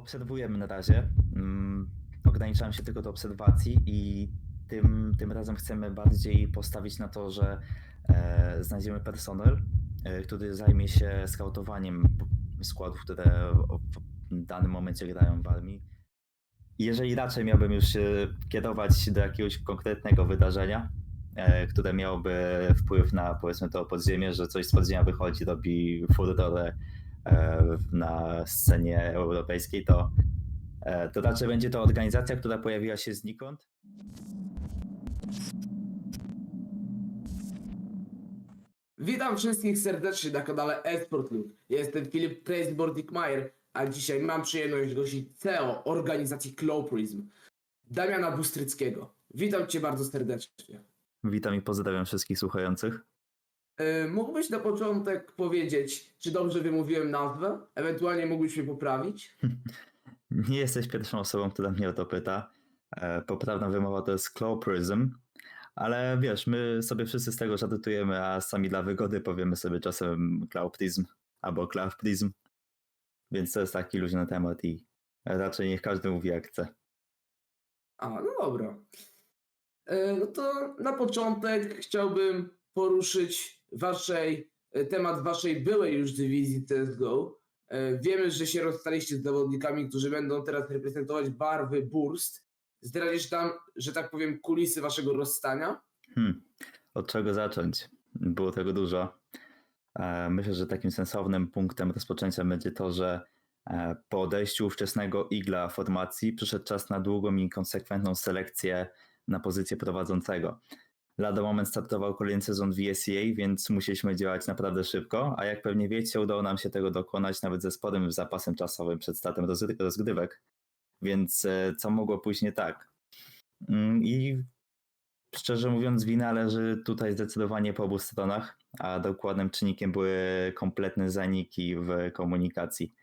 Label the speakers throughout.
Speaker 1: Obserwujemy na razie. Mm, Ograniczamy się tylko do obserwacji i tym, tym razem chcemy bardziej postawić na to, że e, znajdziemy personel, e, który zajmie się skautowaniem składów, które w danym momencie grają w armii. Jeżeli raczej miałbym już się kierować do jakiegoś konkretnego wydarzenia, e, które miałoby wpływ na powiedzmy to podziemie, że coś z podziemia wychodzi, robi furorę na scenie europejskiej, to, e, to raczej będzie to organizacja, która pojawiła się znikąd.
Speaker 2: Witam wszystkich serdecznie na kanale Esport Lub. Jestem Filip Crazyboard-Dickmeyer, a dzisiaj mam przyjemność gościć CEO organizacji Cloprism, Damiana Bustryckiego. Witam Cię bardzo serdecznie.
Speaker 1: Witam i pozdrawiam wszystkich słuchających.
Speaker 2: Yy, mógłbyś na początek powiedzieć, czy dobrze wymówiłem nazwę? Ewentualnie mógłbyś mnie poprawić?
Speaker 1: Nie jesteś pierwszą osobą, która mnie o to pyta. E, Poprawna wymowa to jest Cloprism, ale wiesz, my sobie wszyscy z tego żartujemy, a sami dla wygody powiemy sobie czasem Cloudprism albo Cloudprism, więc to jest taki luźny temat i raczej niech każdy mówi jak chce.
Speaker 2: A, no dobra. Yy, no to na początek chciałbym poruszyć waszej, e, temat waszej byłej już dywizji CSGO. E, Wiemy, że się rozstaliście z zawodnikami, którzy będą teraz reprezentować barwy Burst. Zdradzisz nam, że tak powiem, kulisy waszego rozstania?
Speaker 1: Hmm. Od czego zacząć? Było tego dużo. E, Myślę, że takim sensownym punktem rozpoczęcia będzie to, że po odejściu ówczesnego igla formacji przyszedł czas na długą i konsekwentną selekcję na pozycję prowadzącego. Lada moment startował kolejny sezon VSEA, więc musieliśmy działać naprawdę szybko, a jak pewnie wiecie, udało nam się tego dokonać nawet ze sporym zapasem czasowym przed startem rozgry- rozgrywek. Więc e, co mogło pójść nie tak? Mm, I Szczerze mówiąc, wina leży tutaj zdecydowanie po obu stronach, a dokładnym czynnikiem były kompletne zaniki w komunikacji.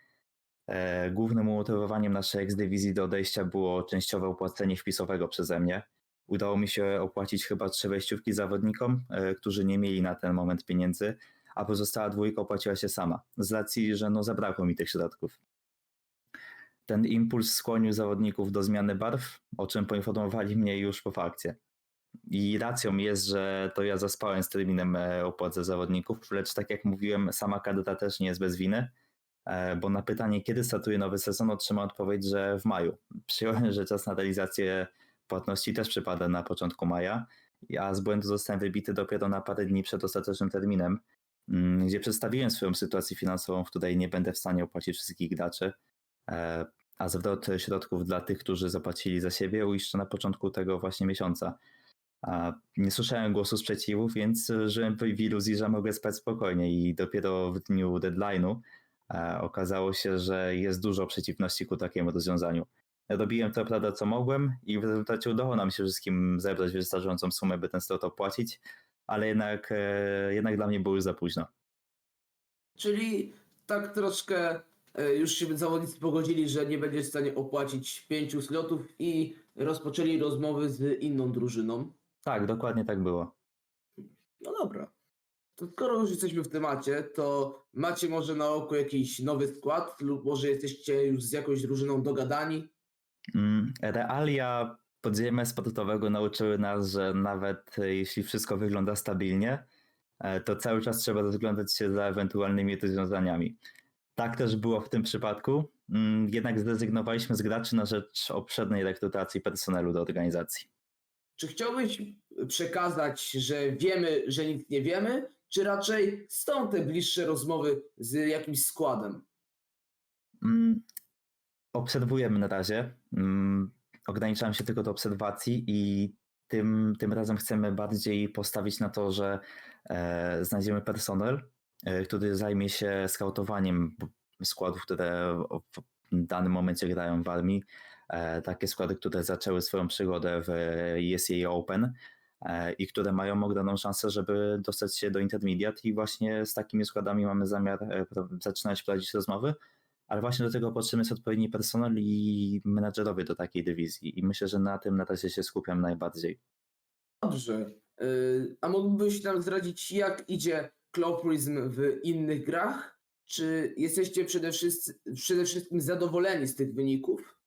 Speaker 1: E, Głównym umotywowaniem naszej ex-dywizji do odejścia było częściowe opłacenie wpisowego przeze mnie. Udało mi się opłacić chyba trzy wejściówki zawodnikom, e, którzy nie mieli na ten moment pieniędzy, a pozostała dwójka opłaciła się sama, z racji, że no zabrakło mi tych środków. Ten impuls skłonił zawodników do zmiany barw, o czym poinformowali mnie już po fakcie. I racją jest, że to ja zaspałem z terminem e, opłaty zawodników, lecz tak jak mówiłem, sama kadeta też nie jest bez winy, e, bo na pytanie, kiedy startuje nowy sezon, otrzymałem odpowiedź, że w maju. Przyjąłem, że czas na realizację płatności też przypada na początku maja, a z błędu zostałem wybity dopiero na parę dni przed ostatecznym terminem, mm, gdzie przedstawiłem swoją sytuację finansową, w której nie będę w stanie opłacić wszystkich graczy, e, a zwrot środków dla tych, którzy zapłacili za siebie, uiszczę na początku tego właśnie miesiąca. Nie słyszałem głosu sprzeciwu, więc żyłem w w iluzji, że mogę spać spokojnie i dopiero w dniu deadline'u e, okazało się, że jest dużo przeciwności ku takiemu rozwiązaniu. Robiłem to prawda co mogłem i w rezultacie udało nam się wszystkim zebrać wystarczającą sumę, by ten slot opłacić, ale jednak, e, jednak dla mnie było już za późno.
Speaker 2: Czyli tak troszkę e, już się zawodnicy pogodzili, że nie będzie w stanie opłacić pięciu slotów i rozpoczęli rozmowy z inną drużyną.
Speaker 1: Tak, dokładnie tak było.
Speaker 2: No dobra. To skoro już jesteśmy w temacie, to macie może na oku jakiś nowy skład lub może jesteście już z jakąś drużyną dogadani?
Speaker 1: Mm, Realia podziemia sportowego nauczyły nas, że nawet jeśli wszystko wygląda stabilnie, e, to cały czas trzeba rozglądać się za ewentualnymi rozwiązaniami. Tak też było w tym przypadku, mm, jednak zrezygnowaliśmy z graczy na rzecz obszernej rekrutacji personelu do organizacji.
Speaker 2: Czy chciałbyś przekazać, że wiemy, że nic nie wiemy, czy raczej są te bliższe rozmowy z jakimś składem?
Speaker 1: Obserwujemy na razie. Mm, Ograniczamy się tylko do obserwacji i tym, tym razem chcemy bardziej postawić na to, że e, znajdziemy personel, e, który zajmie się skautowaniem składów, które w danym momencie grają w armii. E, takie składy, które zaczęły swoją przygodę w ESEA Open i które mają ogromną szansę, żeby dostać się do Intermediate i właśnie z takimi składami mamy zamiar zaczynać prowadzić rozmowy ale właśnie do tego potrzebny jest odpowiedni personel i menadżerowie do takiej dywizji. I myślę, że na tym na razie się skupiam najbardziej.
Speaker 2: Dobrze. Yy, a mógłbyś nam zdradzić, jak idzie Cloprism w innych grach? czy jesteście przede wszystkim, przede wszystkim zadowoleni z tych wyników?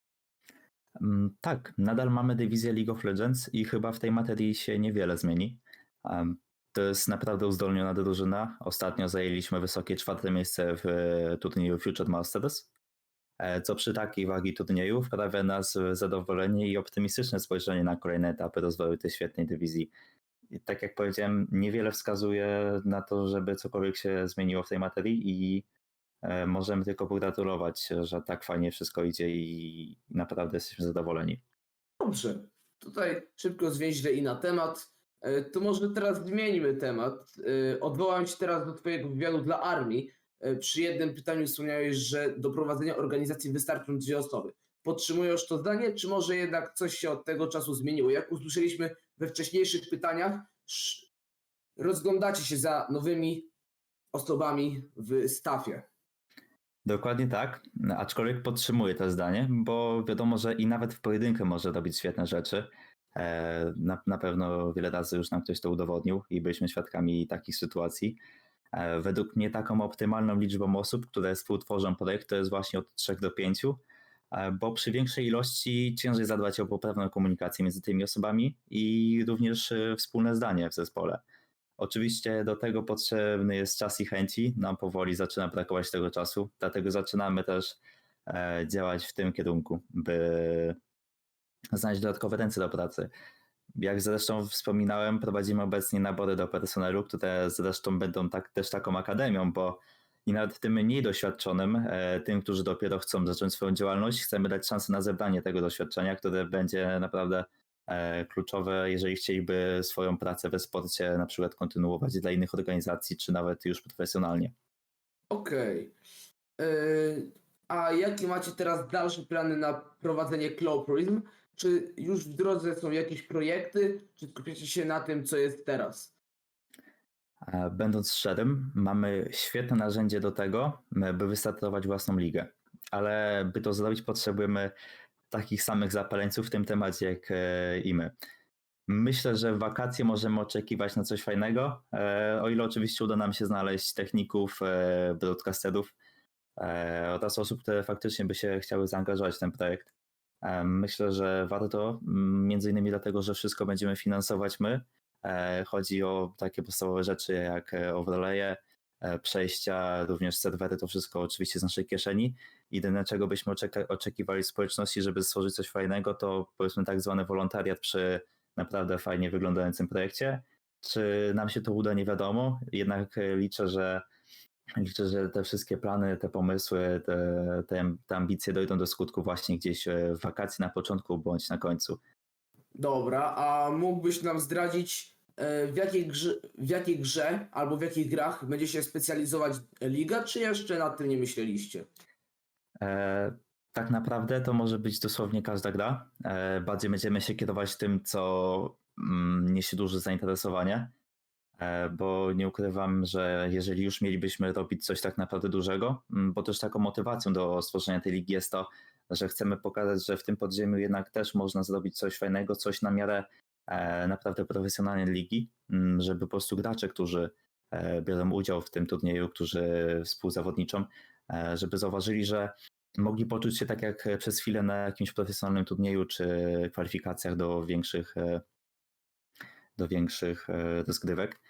Speaker 1: Mm, Tak, nadal mamy dywizję League of Legends i chyba w tej materii się niewiele zmieni. To jest naprawdę uzdolniona drużyna. Ostatnio zajęliśmy wysokie czwarte miejsce w e, turnieju Future Masters, e, co przy takiej wagi turnieju wprawia nas w zadowolenie i optymistyczne spojrzenie na kolejne etapy rozwoju tej świetnej dywizji. I tak jak powiedziałem, niewiele wskazuje na to, żeby cokolwiek się zmieniło w tej materii i e, możemy tylko pogratulować, że tak fajnie wszystko idzie i naprawdę jesteśmy zadowoleni.
Speaker 2: Dobrze, tutaj szybko zwięźle i na temat. E, To może teraz zmienimy temat. E, Odwołam się teraz do Twojego wywiadu dla armii. E, Przy jednym pytaniu wspomniałeś, że do prowadzenia organizacji wystarczą dwie osoby. Podtrzymujesz to zdanie, czy może jednak coś się od tego czasu zmieniło? Jak usłyszeliśmy we wcześniejszych pytaniach, rozglądacie się za nowymi osobami w stafie.
Speaker 1: Dokładnie tak, aczkolwiek podtrzymuję to zdanie, bo wiadomo, że i nawet w pojedynkę może robić świetne rzeczy. E, Na, na pewno wiele razy już nam ktoś to udowodnił i byliśmy świadkami takich sytuacji. E, Według mnie taką optymalną liczbą osób, które współtworzą projekt, to jest właśnie od 3 do 5, e, bo przy większej ilości ciężej zadbać o poprawną komunikację między tymi osobami i również wspólne zdanie w zespole. Oczywiście do tego potrzebny jest czas i chęci. Nam powoli zaczyna brakować tego czasu, dlatego zaczynamy też działać w tym kierunku, by znaleźć dodatkowe ręce do pracy. Jak zresztą wspominałem, prowadzimy obecnie nabory do personelu, które zresztą będą tak, też taką akademią, bo i nawet tym mniej doświadczonym, e, tym, którzy dopiero chcą zacząć swoją działalność, chcemy dać szansę na zebranie tego doświadczenia, które będzie naprawdę e, kluczowe, jeżeli chcieliby swoją pracę we sporcie na przykład kontynuować dla innych organizacji, czy nawet już profesjonalnie.
Speaker 2: Okej. Yy, A jakie macie teraz dalsze plany na prowadzenie Cloprism? Czy już w drodze są jakieś projekty, czy skupiacie się na tym, co jest teraz?
Speaker 1: E, Będąc szczerym, mamy świetne narzędzie do tego, m, by wystartować własną ligę. Ale by to zrobić, potrzebujemy takich samych zapaleńców w tym temacie jak e, i my. Myślę, że w wakacje możemy oczekiwać na coś fajnego, e, o ile oczywiście uda nam się znaleźć techników, e, broadcasterów e, oraz osób, które faktycznie by się chciały zaangażować w ten projekt. Myślę, że warto, m, między innymi dlatego, że wszystko będziemy finansować my, E, Chodzi o takie podstawowe rzeczy jak e, overlaye, e, przejścia, również serwery, to wszystko oczywiście z naszej kieszeni. Jedyne, czego byśmy oczekiwali społeczności, żeby stworzyć coś fajnego, to powiedzmy tak zwany wolontariat przy naprawdę fajnie wyglądającym projekcie. Czy nam się to uda, nie wiadomo, jednak liczę, że liczę, że te wszystkie plany, te pomysły, te, te, te ambicje dojdą do skutku właśnie gdzieś e, w wakacji na początku bądź na końcu.
Speaker 2: Dobra, a mógłbyś nam zdradzić, e, w jakiej, grze, w jakiej grze albo w jakich grach będzie się specjalizować liga, czy jeszcze nad tym nie myśleliście?
Speaker 1: E, tak naprawdę to może być dosłownie każda gra. E, bardziej będziemy się kierować tym, co mm, niesie duże zainteresowanie, bo nie ukrywam, że jeżeli już mielibyśmy robić coś tak naprawdę dużego, mm, bo też taką motywacją do stworzenia tej ligi jest to, że chcemy pokazać, że w tym podziemiu jednak też można zrobić coś fajnego, coś na miarę e, naprawdę profesjonalnej ligi, mm, żeby po prostu gracze, którzy e, biorą udział w tym turnieju, którzy współzawodniczą, e, żeby zauważyli, że mogli poczuć się tak jak przez chwilę na jakimś profesjonalnym turnieju czy kwalifikacjach do większych, e, do większych e, rozgrywek.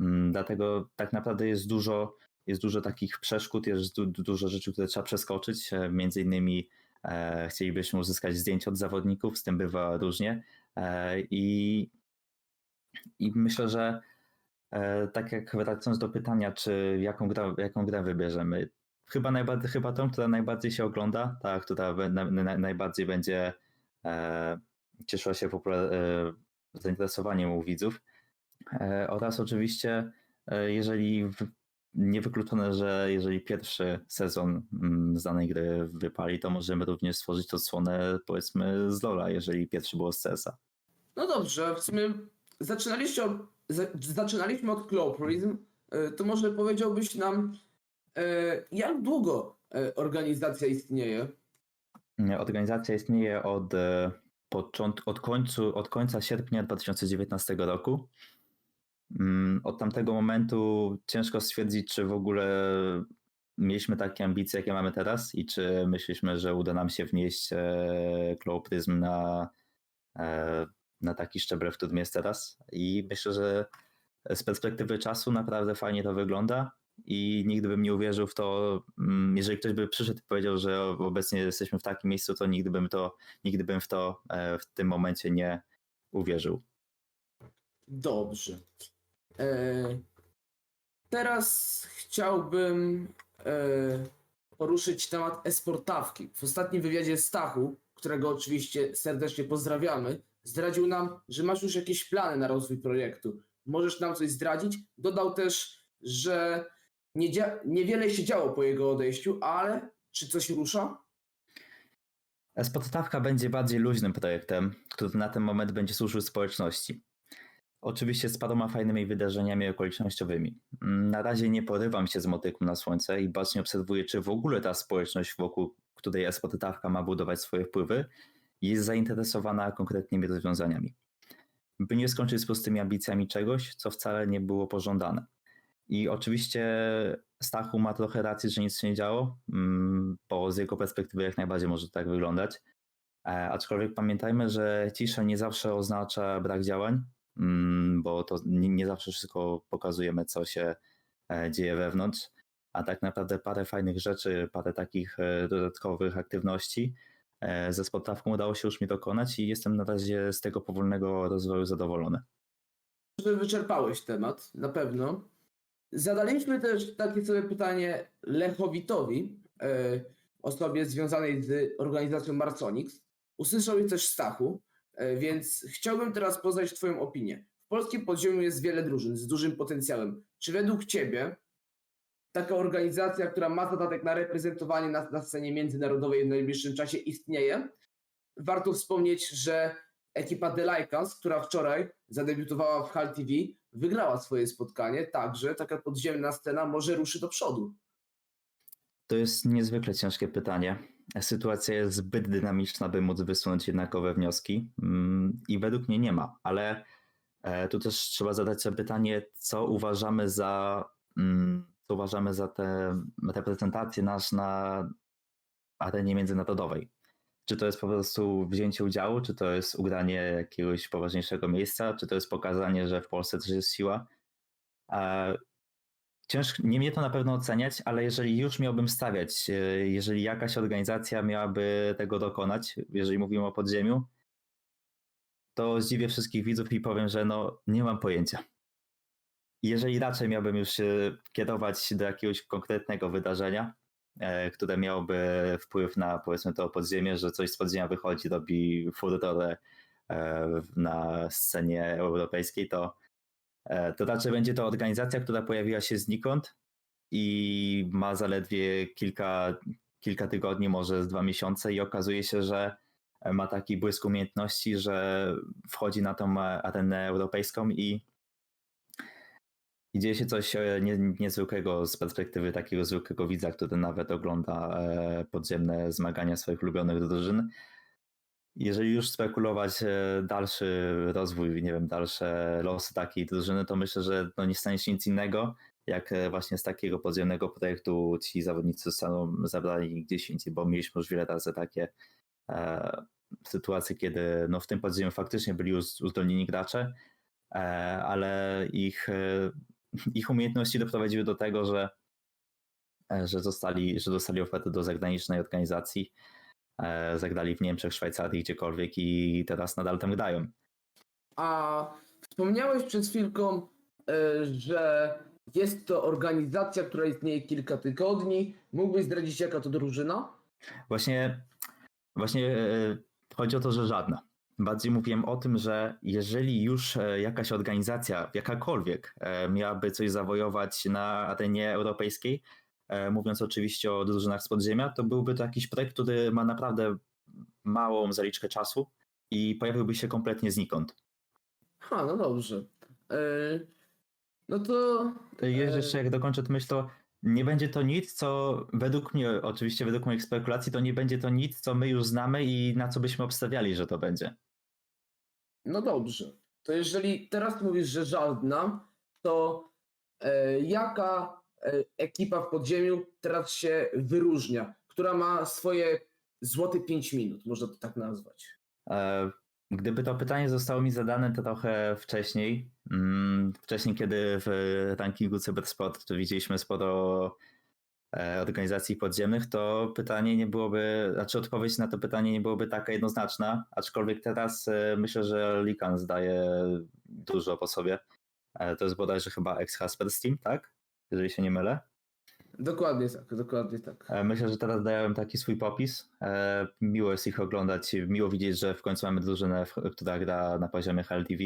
Speaker 1: Mm, Dlatego tak naprawdę jest dużo, jest dużo takich przeszkód, jest du, du- dużo rzeczy, które trzeba przeskoczyć. E, Między innymi e, chcielibyśmy uzyskać zdjęcia od zawodników, z tym bywa różnie. E, I, i myślę, że tak jak wracając do pytania, czy jaką grę, jaką grę wybierzemy, chyba, najbardziej, chyba tą, która najbardziej się ogląda, ta, która najbardziej będzie cieszyła się popular- zainteresowaniem u widzów. E, oraz oczywiście, e, jeżeli niewykluczone, że jeżeli pierwszy sezon mm, z danej gry wypali, to możemy również stworzyć odsłonę powiedzmy z Lola, jeżeli pierwszy było z CS-a.
Speaker 2: No dobrze, w sumie zaczynaliście od, za, zaczynaliśmy od Cloprism, e, to może powiedziałbyś nam, jak długo organizacja istnieje?
Speaker 1: Organizacja istnieje od, e, począt, od, końcu, od końca sierpnia 2019 roku. Mm, Od tamtego momentu ciężko stwierdzić, czy w ogóle mieliśmy takie ambicje, jakie mamy teraz i czy myśleliśmy, że uda nam się wnieść e, Glow Prism na, e, na taki szczebel, w którym jest teraz. I myślę, że z perspektywy czasu naprawdę fajnie to wygląda i nigdy bym nie uwierzył w to, mm, jeżeli ktoś by przyszedł i powiedział, że obecnie jesteśmy w takim miejscu, to nigdy bym to, nigdy bym w to e, w tym momencie nie uwierzył.
Speaker 2: Dobrze. E, teraz chciałbym e, poruszyć temat esportawki. W ostatnim wywiadzie Stachu, którego oczywiście serdecznie pozdrawiamy, zdradził nam, że masz już jakieś plany na rozwój projektu. Możesz nam coś zdradzić? Dodał też, że nie niewiele się działo po jego odejściu, ale czy coś rusza?
Speaker 1: Podstawka będzie bardziej luźnym projektem, który na ten moment będzie służył społeczności. Oczywiście z paroma fajnymi wydarzeniami okolicznościowymi. Mm, Na razie nie porywam się z motyką na słońce i bacznie obserwuję, czy w ogóle ta społeczność, wokół której Espotawka ma budować swoje wpływy, jest zainteresowana konkretnymi rozwiązaniami. By nie skończyć z prostymi ambicjami czegoś, co wcale nie było pożądane. I oczywiście Stachu ma trochę racji, że nic się nie działo, mm, bo z jego perspektywy jak najbardziej może tak wyglądać. E, Aczkolwiek pamiętajmy, że cisza nie zawsze oznacza brak działań, bo to nie, zawsze wszystko pokazujemy, co się e, dzieje wewnątrz, a tak naprawdę parę fajnych rzeczy, parę takich e, dodatkowych aktywności e, ze spotawką udało się już mi dokonać i jestem na razie z tego powolnego rozwoju zadowolony.
Speaker 2: wyczerpałeś temat, na pewno. Zadaliśmy też takie sobie pytanie Lechowitowi, osobie związanej z organizacją Marconix. Usłyszał je też Stachu, więc chciałbym teraz poznać Twoją opinię. W polskim podziemiu jest wiele drużyn z dużym potencjałem. Czy według Ciebie taka organizacja, która ma zadatek na reprezentowanie na, na scenie międzynarodowej w najbliższym czasie istnieje? Warto wspomnieć, że ekipa The Lycans, która wczoraj zadebiutowała w Hal TV, wygrała swoje spotkanie, także taka podziemna scena może ruszy do przodu.
Speaker 1: To jest niezwykle ciężkie pytanie. Sytuacja jest zbyt dynamiczna, by móc wysunąć jednakowe wnioski mm, i według mnie nie ma, ale e, tu też trzeba zadać sobie pytanie, co uważamy za, mm, co uważamy za tę reprezentację nasz na arenie międzynarodowej. Czy to jest po prostu wzięcie udziału, czy to jest ugranie jakiegoś poważniejszego miejsca, czy to jest pokazanie, że w Polsce też jest siła. Ciężko, nie mnie to na pewno oceniać, ale jeżeli już miałbym stawiać, e, jeżeli jakaś organizacja miałaby tego dokonać, jeżeli mówimy o podziemiu, to zdziwię wszystkich widzów i powiem, że no nie mam pojęcia. Jeżeli raczej miałbym już się kierować do jakiegoś konkretnego wydarzenia, e, które miałoby wpływ na powiedzmy to podziemie, że coś z podziemia wychodzi, robi furorę e, na scenie europejskiej, to to raczej będzie to organizacja, która pojawiła się znikąd i ma zaledwie kilka, kilka tygodni, może z dwa miesiące i okazuje się, że ma taki błysk umiejętności, że wchodzi na tą arenę europejską i, i dzieje się coś e, nie, niezwykłego z perspektywy takiego zwykłego widza, który nawet ogląda e, podziemne zmagania swoich ulubionych drużyn jeżeli już spekulować e, dalszy rozwój, nie wiem, dalsze losy takiej drużyny, to myślę, że no nie stanie się nic innego, jak e, właśnie z takiego podziemnego projektu ci zawodnicy zostaną zabrani gdzieś indziej, bo mieliśmy już wiele razy takie e, sytuacje, kiedy no w tym podziemiu faktycznie byli uz, uzdolnieni gracze, e, ale ich, e, ich umiejętności doprowadziły do tego, że, e, że, zostali, że dostali ofertę do zagranicznej organizacji, zagrali w Niemczech, Szwajcarii, gdziekolwiek i teraz nadal tam grają.
Speaker 2: A wspomniałeś przed chwilką, e, że jest to organizacja, która istnieje kilka tygodni. Mógłbyś zdradzić, jaka to drużyna?
Speaker 1: Właśnie, właśnie e, chodzi o to, że żadna. Bardziej mówiłem o tym, że jeżeli już e, jakaś organizacja, jakakolwiek, e, miałaby coś zawojować na arenie europejskiej, e, mówiąc oczywiście o drużynach z podziemia, to byłby to jakiś projekt, który ma naprawdę małą zaliczkę czasu i pojawiłby się kompletnie znikąd.
Speaker 2: Ha, no dobrze. E, no to.
Speaker 1: E, Jeszcze jak dokończę tę myśl, to nie będzie to nic, co według mnie, oczywiście według moich spekulacji, to nie będzie to nic, co my już znamy i na co byśmy obstawiali, że to będzie.
Speaker 2: No dobrze. To jeżeli teraz mówisz, że żadna, to e, jaka e, ekipa w podziemiu teraz się wyróżnia, która ma swoje złote 5 minut, można to tak nazwać.
Speaker 1: E, Gdyby to pytanie zostało mi zadane to trochę wcześniej, mm, wcześniej kiedy w rankingu Cybersport widzieliśmy sporo e, organizacji podziemnych, to pytanie nie byłoby, znaczy odpowiedź na to pytanie nie byłoby taka jednoznaczna, aczkolwiek teraz e, myślę, że Likan zdaje dużo po sobie. E, To jest bodajże chyba ex-Hasper Steam, tak? Jeżeli się nie mylę.
Speaker 2: Dokładnie tak, dokładnie tak.
Speaker 1: E, Myślę, że teraz dają taki swój popis. E, Miło jest ich oglądać, miło widzieć, że w końcu mamy drużynę, która gra na poziomie HLTV.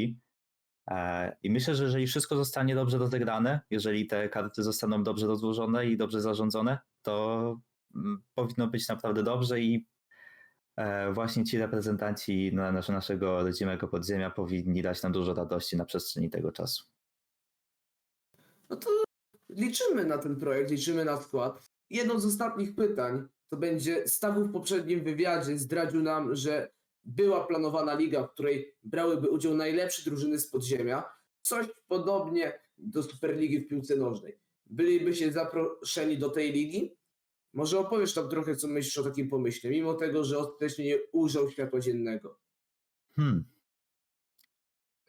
Speaker 1: E, I myślę, że jeżeli wszystko zostanie dobrze rozegrane, jeżeli te karty zostaną dobrze rozłożone i dobrze zarządzone, to mm, powinno być naprawdę dobrze i właśnie ci reprezentanci na- nasze- naszego rodzimego podziemia powinni dać nam dużo radości na przestrzeni tego czasu.
Speaker 2: No to liczymy na ten projekt, liczymy na skład. Jedno z ostatnich pytań to będzie Stachu w poprzednim wywiadzie zdradził nam, że była planowana liga, w której brałyby udział najlepsze drużyny z podziemia. Coś podobnie do Superligi w piłce nożnej. Byliby się zaproszeni do tej ligi? Może opowiesz nam trochę, co myślisz o takim pomyśle, mimo tego, że ostatecznie nie ujrzał światła dziennego.
Speaker 1: Hmm.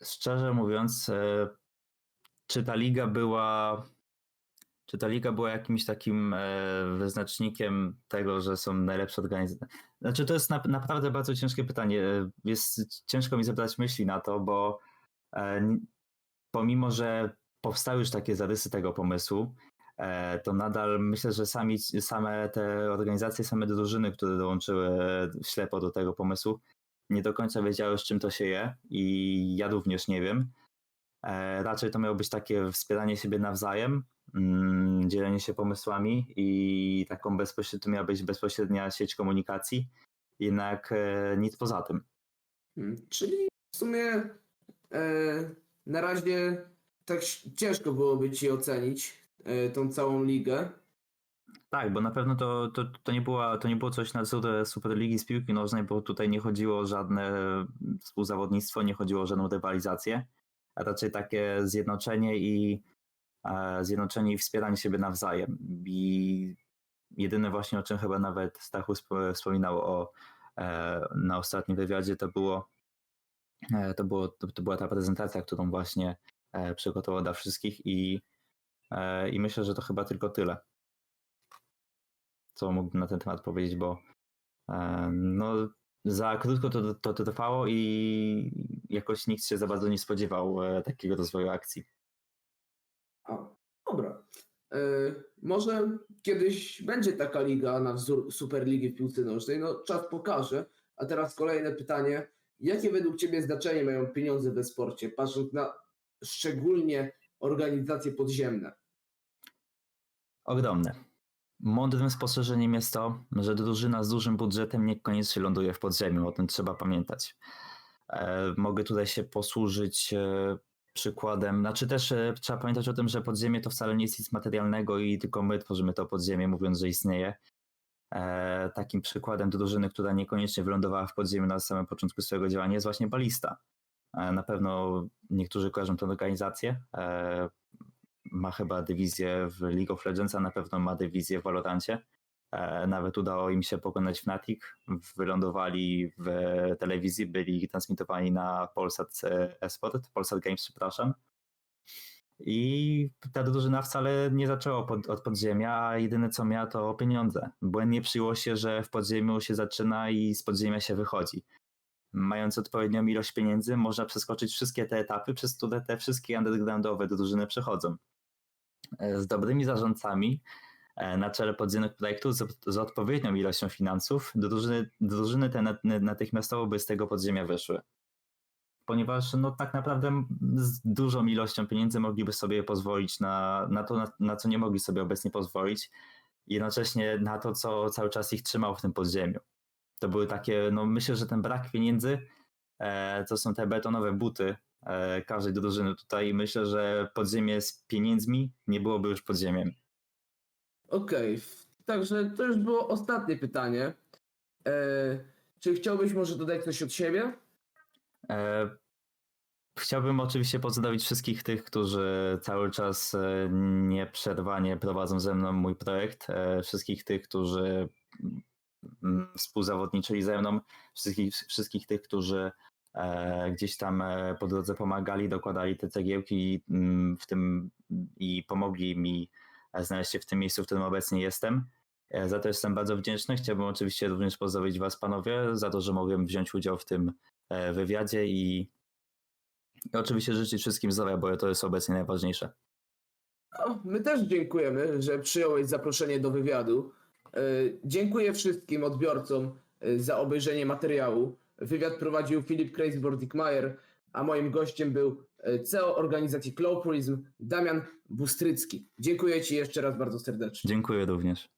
Speaker 1: Szczerze mówiąc, e, czy ta liga była. Czy ta liga była jakimś takim e, wyznacznikiem tego, że są najlepsze organizacje? Znaczy, to jest na, naprawdę bardzo ciężkie pytanie. E, Jest ciężko mi zebrać myśli na to, bo e, pomimo, że powstały już takie zarysy tego pomysłu, to nadal myślę, że sami, same te organizacje, same drużyny, które dołączyły ślepo do tego pomysłu, nie do końca wiedziały, z czym to się je i ja również nie wiem. Raczej to miało być takie wspieranie siebie nawzajem, dzielenie się pomysłami i taką bezpośrednią, to miała być bezpośrednia sieć komunikacji, jednak e, nic poza tym.
Speaker 2: Hmm, Czyli w sumie e, na razie tak ciężko byłoby ci ocenić e, tą całą ligę.
Speaker 1: Tak, bo na pewno to, to, to, nie, była, to nie było coś na wzór Superligi z piłki nożnej, bo tutaj nie chodziło o żadne współzawodnictwo, nie chodziło o żadną rywalizację, a raczej takie zjednoczenie i e, zjednoczenie i wspieranie siebie nawzajem. I jedyne właśnie, o czym chyba nawet Stachu sp- wspominał o, e, na ostatnim wywiadzie, to było, e, to, było to, była ta prezentacja, którą właśnie przygotował dla wszystkich i, i myślę, że to chyba tylko tyle co mógłbym na ten temat powiedzieć, bo no, za krótko to, to, to trwało i jakoś nikt się za bardzo nie spodziewał takiego rozwoju akcji.
Speaker 2: E, może kiedyś będzie taka liga na wzór Superligi w piłce nożnej. No, czas pokaże. A teraz kolejne pytanie. Jakie według Ciebie znaczenie mają pieniądze we sporcie, patrząc na szczególnie organizacje podziemne?
Speaker 1: Ogromne. Mądrym spostrzeżeniem jest to, że drużyna z dużym budżetem niekoniecznie ląduje w podziemiu, o tym trzeba pamiętać. E, mogę tutaj się posłużyć e, przykładem, znaczy też e, trzeba pamiętać o tym, że podziemie to wcale nie jest nic materialnego i tylko my tworzymy to podziemie, mówiąc, że istnieje. E, takim przykładem drużyny, która niekoniecznie wylądowała w podziemiu na samym początku swojego działania jest właśnie Balista. E, na pewno niektórzy kojarzą tę organizację. E, ma chyba dywizję w League of Legends, a na pewno ma dywizję w Valorancie. E, Nawet udało im się pokonać Fnatic. Wylądowali w telewizji, byli transmitowani na Polsat e, Esport, Polsat Games, przepraszam. I ta drużyna wcale nie zaczęła pod, od podziemia, a jedyne co miała to pieniądze. Błędnie przyjęło się, że w podziemiu się zaczyna i z podziemia się wychodzi. Mając odpowiednią ilość pieniędzy, można przeskoczyć wszystkie te etapy, przez które te wszystkie undergroundowe drużyny przechodzą. E, Z dobrymi zarządcami na czele podziemnych projektów z, z odpowiednią ilością finansów, drużyny, drużyny te nat- natychmiastowo by z tego podziemia wyszły. Ponieważ no, tak naprawdę z dużą ilością pieniędzy mogliby sobie pozwolić na, na to, na, na co nie mogli sobie obecnie pozwolić, jednocześnie na to, co cały czas ich trzymało w tym podziemiu. To były takie, no myślę, że ten brak pieniędzy e, to są te betonowe buty e, każdej drużyny tutaj. Myślę, że podziemie z pieniędzmi nie byłoby już podziemiem.
Speaker 2: Okej, także to już było ostatnie pytanie. E, czy chciałbyś może dodać coś od siebie?
Speaker 1: E, Chciałbym oczywiście pozdrowić wszystkich tych, którzy cały czas e, nieprzerwanie prowadzą ze mną mój projekt. e, Wszystkich tych, którzy mm, współzawodniczyli ze mną, wszystkich, wszystkich tych, którzy e, gdzieś tam e, po drodze pomagali, dokładali te cegiełki mm, w tym i pomogli mi znaleźć się w tym miejscu, w którym obecnie jestem. E, Za to jestem bardzo wdzięczny. Chciałbym oczywiście również pozdrowić Was, panowie, za to, że mogłem wziąć udział w tym e, wywiadzie i i oczywiście życzyć wszystkim zdrowia, bo to jest obecnie najważniejsze.
Speaker 2: No, my też dziękujemy, że przyjąłeś zaproszenie do wywiadu. E, Dziękuję wszystkim odbiorcom za obejrzenie materiału. Wywiad prowadził Filip Kreisborg-Dickmayer, a moim gościem był CEO organizacji Clow Damian Bustrycki. Dziękuję Ci jeszcze raz bardzo serdecznie.
Speaker 1: Dziękuję również.